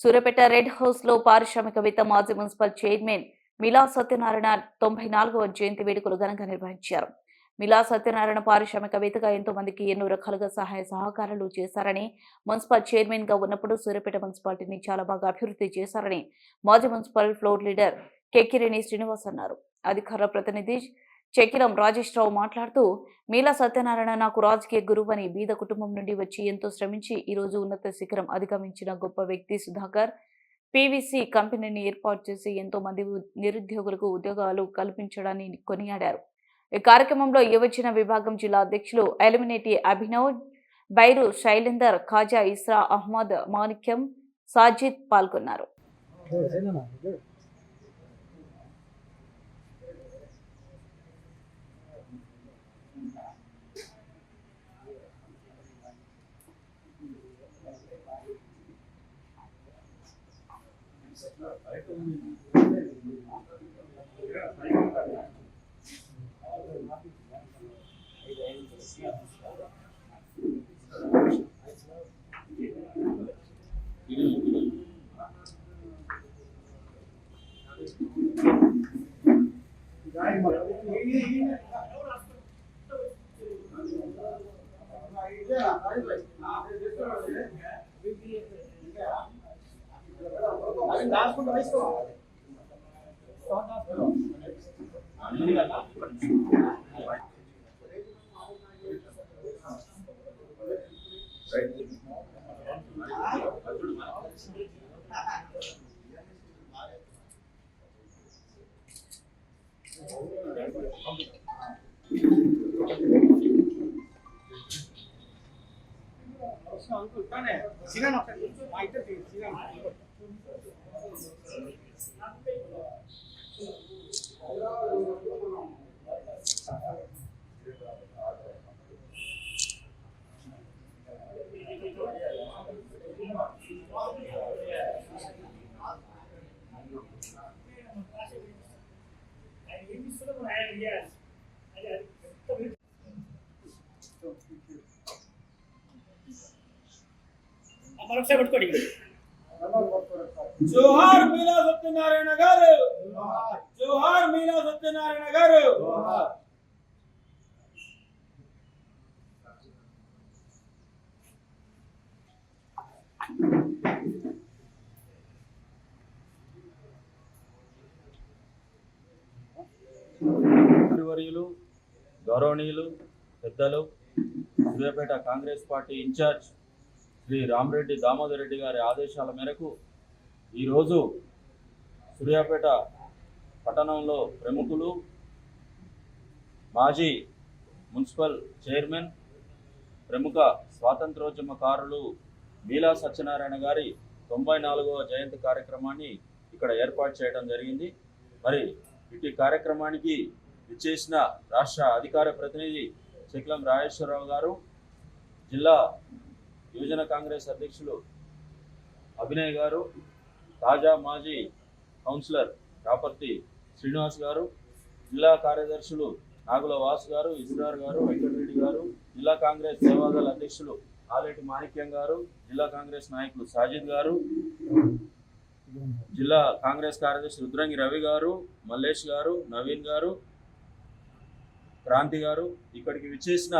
Suryapet red హౌస్లో పారిశ్రామికవేత్త మాజీ మున్సిపల్ చైర్మన్ మిలా సత్యనారాయణ తొంభై నాలుగవ జయంతి వేడుకలు ఘనంగా నిర్వహించారు. మిలా సత్యనారాయణ పారిశ్రామికవేత్తగా ఎంతో మందికి ఎన్నో రకాలుగా సహాయ సహకారాలు చేశారని మున్సిపల్ చైర్మన్గా ఉన్నప్పుడు సూర్యపేట మున్సిపాలిటీని చాలా బాగా అభివృద్ధి చేశారని మాజీ మున్సిపల్ ఫ్లోర్ లీడర్ కెకిరేణి శ్రీనివాస్ అన్నారు. అధికార ప్రతినిధి చెక్కిరం రాజేష్ రావు మాట్లాడుతూ మీలా సత్యనారాయణ నాకు రాజకీయ గురువు అని బీద కుటుంబం నుండి వచ్చి ఎంతో శ్రమించి ఈ రోజు ఉన్నత శిఖరం అధిగమించిన గొప్ప వ్యక్తి సుధాకర్. పీవీసీ కంపెనీని ఏర్పాటు చేసి ఎంతో మంది నిరుద్యోగులకు ఉద్యోగాలు కల్పించడాన్ని కొనియాడారు. ఈ కార్యక్రమంలో యువజన విభాగం జిల్లా అధ్యక్షులు ఎలిమినేటి అభినవ్ బైరు శైలేందర్ ఖాజా ఇస్రా అహ్మద్ మాణిక్యం సాజిద్ పాల్గొన్నారు. Gracias. సినాన్ ఒకసారి మా ఇద్దరు సినాన్ మరొకసారి పట్టుకోండి. జోహార్ మీలా సత్యనారాయణ గారు. జోహార్ మీలా సత్యనారాయణ గారు. వర్యులు గౌరవనీయులు పెద్దలు సూర్యాపేట కాంగ్రెస్ పార్టీ ఇన్ఛార్జ్ శ్రీ రామరెడ్డి దామోదర్ రెడ్డి గారి ఆదేశాల మేరకు ఈరోజు సూర్యాపేట పట్టణంలో ప్రముఖులు మాజీ మున్సిపల్ చైర్మన్ ప్రముఖ స్వాతంత్రోద్యమకారులు మీలా సత్యనారాయణ గారి తొంభై నాలుగవ జయంతి కార్యక్రమాన్ని ఇక్కడ ఏర్పాటు చేయడం జరిగింది. మరి ఇటు కార్యక్రమానికి ఇచ్చేసిన రాష్ట్ర అధికార ప్రతినిధి శకిలం రాజేశ్వరరావు గారు జిల్లా యువజన కాంగ్రెస్ అధ్యక్షులు అభినయ్ గారు తాజా మాజీ కౌన్సిలర్ రాపర్తి శ్రీనివాస్ గారు జిల్లా కార్యదర్శులు నాగుల వాసు గారు ఇజ్రార్ గారు వెంకటరెడ్డి గారు జిల్లా కాంగ్రెస్ సేవాదళ అధ్యక్షులు ఆలేటి మాణిక్యం గారు జిల్లా కాంగ్రెస్ నాయకులు సాజిద్ గారు జిల్లా కాంగ్రెస్ కార్యదర్శి రుద్రంగి రవి గారు మల్లేష్ గారు నవీన్ గారు క్రాంతి గారు. ఇక్కడికి విచ్చేసిన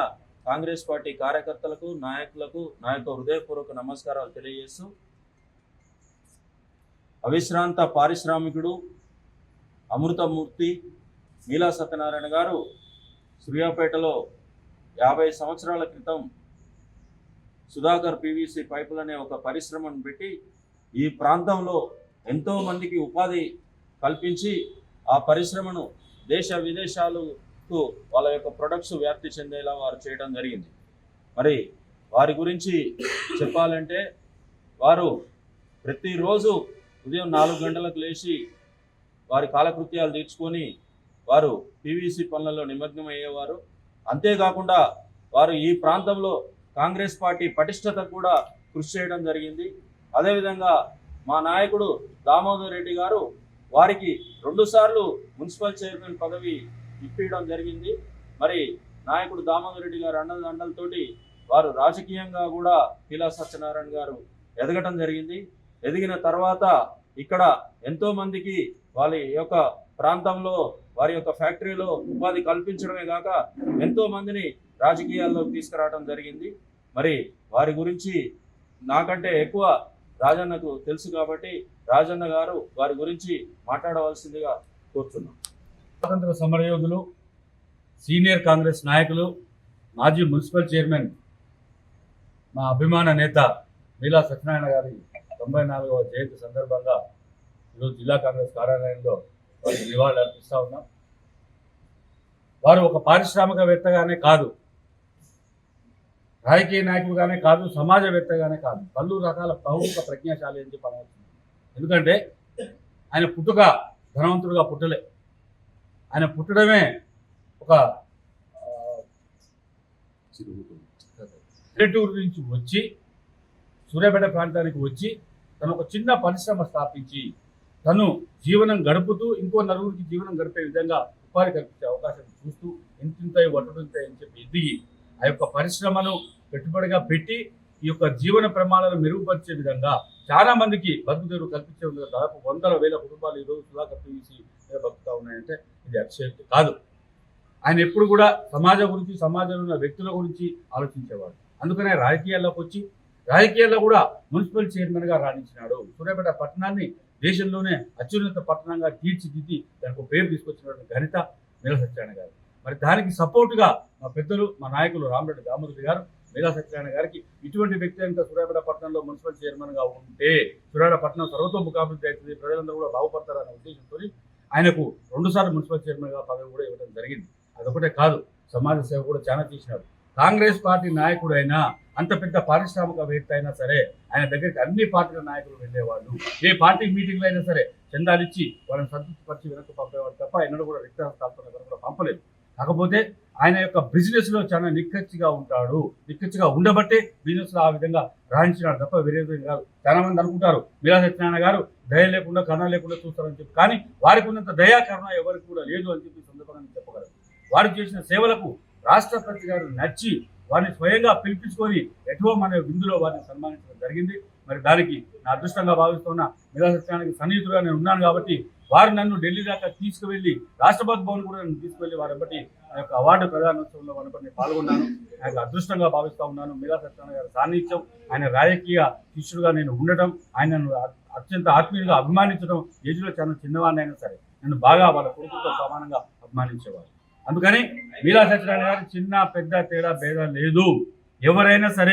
కాంగ్రెస్ పార్టీ కార్యకర్తలకు నాయకులకు నా యొక్క హృదయపూర్వక నమస్కారాలు తెలియజేస్తూ అవిశ్రాంత పారిశ్రామికుడు అమృతమూర్తి నీలా సత్యనారాయణ గారు సూర్యాపేటలో యాభై సంవత్సరాల క్రితం సుధాకర్ పివిసి పైపులు అనే ఒక పరిశ్రమను పెట్టి ఈ ప్రాంతంలో ఎంతో మందికి ఉపాధి కల్పించి ఆ పరిశ్రమను దేశ విదేశాలు విదేశాలకు వాళ్ళ యొక్క ప్రొడక్ట్స్ వ్యాప్తి చెందేలా వారు చేయడం జరిగింది. మరి వారి గురించి చెప్పాలంటే వారు ప్రతిరోజు ఉదయం నాలుగు గంటలకు లేచి వారి కాలకృత్యాలు తీర్చుకొని వారు పీవీసీ పనులలో నిమగ్నం అయ్యేవారు. అంతేకాకుండా వారు ఈ ప్రాంతంలో కాంగ్రెస్ పార్టీ పటిష్టత కూడా కృషి చేయడం జరిగింది. అదేవిధంగా మా నాయకుడు దామోదర్ రెడ్డి గారు వారికి రెండుసార్లు మున్సిపల్ చైర్మన్ పదవి ఇప్పించడం జరిగింది. మరి నాయకుడు దామోదర్ రెడ్డి గారు అండదండలతోటి వారు రాజకీయంగా కూడా పీలా సత్యనారాయణ గారు ఎదగటం జరిగింది. ఎదిగిన తర్వాత ఇక్కడ ఎంతో మందికి వాళ్ళ యొక్క ప్రాంతంలో వారి యొక్క ఫ్యాక్టరీలో ఉపాధి కల్పించడమే కాక ఎంతో మందిని రాజకీయాల్లోకి తీసుకురావడం జరిగింది. మరి వారి గురించి నాకంటే ఎక్కువ రాజన్నకు తెలుసు కాబట్టి రాజన్న గారు వారి గురించి మాట్లాడవలసిందిగా కోరుతున్నాం. స్వాతంత్ర సమరయోధులు సీనియర్ కాంగ్రెస్ నాయకులు మాజీ మున్సిపల్ చైర్మన్ మా అభిమాన నేత మీలా సత్యనారాయణ గారి తొంభై నాలుగవ జయంతి సందర్భంగా ఈరోజు జిల్లా కాంగ్రెస్ కార్యాలయంలో వారికి నివాళులు అర్పిస్తూ ఉన్నాం. వారు ఒక పారిశ్రామికవేత్తగానే కాదు రాజకీయ నాయకుడుగానే కాదు సమాజవేత్తగానే కాదు పలు రకాల బహుముఖ ప్రజ్ఞాశాలి అని చెప్పి ఎందుకంటే ఆయన పుట్టుక ధనవంతుడుగా పుట్టలే. ఆయన పుట్టడమే ఒక పల్లెటూరు నుంచి వచ్చి సూర్యాపేట ప్రాంతానికి వచ్చి తను ఒక చిన్న పరిశ్రమ స్థాపించి తను జీవనం గడుపుతూ ఇంకో నలుగురికి జీవనం గడిపే విధంగా ఉపాధి కల్పించే అవకాశం చూస్తూ ఇంతింతాయి వడ్డుంటాయి అని చెప్పి ఎదిగి ఆ యొక్క పరిశ్రమను పెట్టుబడిగా పెట్టి ఈ యొక్క జీవన ప్రమాణాలను మెరుగుపరిచే విధంగా చాలా మందికి బతుకుతెరువు కల్పించే విధంగా దాదాపు వందల వేల కుటుంబాలు ఈరోజు సుధాకర్ పీవీసీ బతుకుతా ఉన్నాయంటే ఇది అక్షయక్తి కాదు. ఆయన ఎప్పుడు కూడా సమాజం గురించి సమాజంలో ఉన్న వ్యక్తుల గురించి ఆలోచించేవాడు. అందుకనే రాజకీయాల్లోకి వచ్చి రాజకీయాల్లో కూడా మున్సిపల్ చైర్మన్గా రాణించినాడు. సూర్యాపేట పట్టణాన్ని దేశంలోనే అత్యున్నత పట్టణంగా తీర్చిదిద్ది దానికి ఒక పేరు తీసుకొచ్చినటువంటి ఘనత నీల సత్యనారాయణ గారు. మరి దానికి సపోర్టుగా మా పెద్దలు మా నాయకులు రామరెడ్డి దామోదరి గారు మేఘా సత్యనారాయణ గారికి ఇటువంటి వ్యక్తి కనుక సూర్యాపేట పట్టణంలో మున్సిపల్ చైర్మన్గా ఉంటే సూర్యాపేట పట్టణం సర్వతోముఖాభివృద్ధి అవుతుంది ప్రజలందరూ కూడా బాగుపడతారనే ఉద్దేశంతో ఆయనకు రెండుసార్లు మున్సిపల్ చైర్మన్గా పదవి కూడా ఇవ్వడం జరిగింది. అదొకటే కాదు సమాజ సేవ కూడా చాలా చేసినాడు కాంగ్రెస్ పార్టీ నాయకుడు అయినా అంత పెద్ద పారిశ్రామికవేత్త అయినా సరే ఆయన దగ్గరికి అన్ని పార్టీల నాయకులు వెళ్ళేవాళ్ళు. ఏ పార్టీ మీటింగ్లో అయినా సరే చందాలిచ్చి వాళ్ళని సంతృప్తిపరిచి వెనక్కి పంపేవాడు తప్ప ఎన్నడూ కూడా రిక్త ఎవరు కూడా పంపలేదు. కాకపోతే ఆయన యొక్క బిజినెస్లో చాలా నిక్కచ్చిగా ఉంటాడు. నిక్కచ్చిగా ఉండబట్టే బిజినెస్లో ఆ విధంగా రాణించినాడు తప్ప వేరే విధంగా కాదు. చాలా మంది అనుకుంటారు మీరా సత్యనారాయణ గారు దయ లేకుండా కరుణ లేకుండా చూస్తారని చెప్పి. కానీ వారికి ఉన్నంత దయా కరుణ ఎవరికి కూడా లేదు అని చెప్పి సందర్భంగా నేను చెప్పగలను. వారు చేసిన సేవలకు రాష్ట్రపతి గారు నచ్చి వారిని స్వయంగా పిలిపించుకొని ఎటువో మన విందులో వారిని సన్మానించడం జరిగింది. మరి దానికి నా అదృష్టంగా భావిస్తున్న మేధా సత్యానికి సన్నిహితుడుగా నేను ఉన్నాను కాబట్టి వారు నన్ను ఢిల్లీ దాకా తీసుకువెళ్ళి రాష్ట్రపతి భవన్ కూడా నన్ను తీసుకువెళ్ళి వారి బట్టి ఆ యొక్క అవార్డు ప్రధానోత్సవంలో వారి నేను పాల్గొన్నాను. నాకు అదృష్టంగా భావిస్తూ ఉన్నాను. మీరా సత్యనారాయణ గారి సాన్నిధ్యం ఆయన రాజకీయ శిష్యుడుగా నేను ఉండటం ఆయన నన్ను అత్యంత ఆత్మీయులుగా అభిమానించడం ఏజ్లో చాలా చిన్నవాడిని అయినా సరే నన్ను బాగా వాళ్ళ కొడుకుతో సమానంగా అభిమానించేవారు. అందుకని మీరా సత్యనారాయణ గారి చిన్న పెద్ద తేడా భేదం లేదు. ఎవరైనా సరే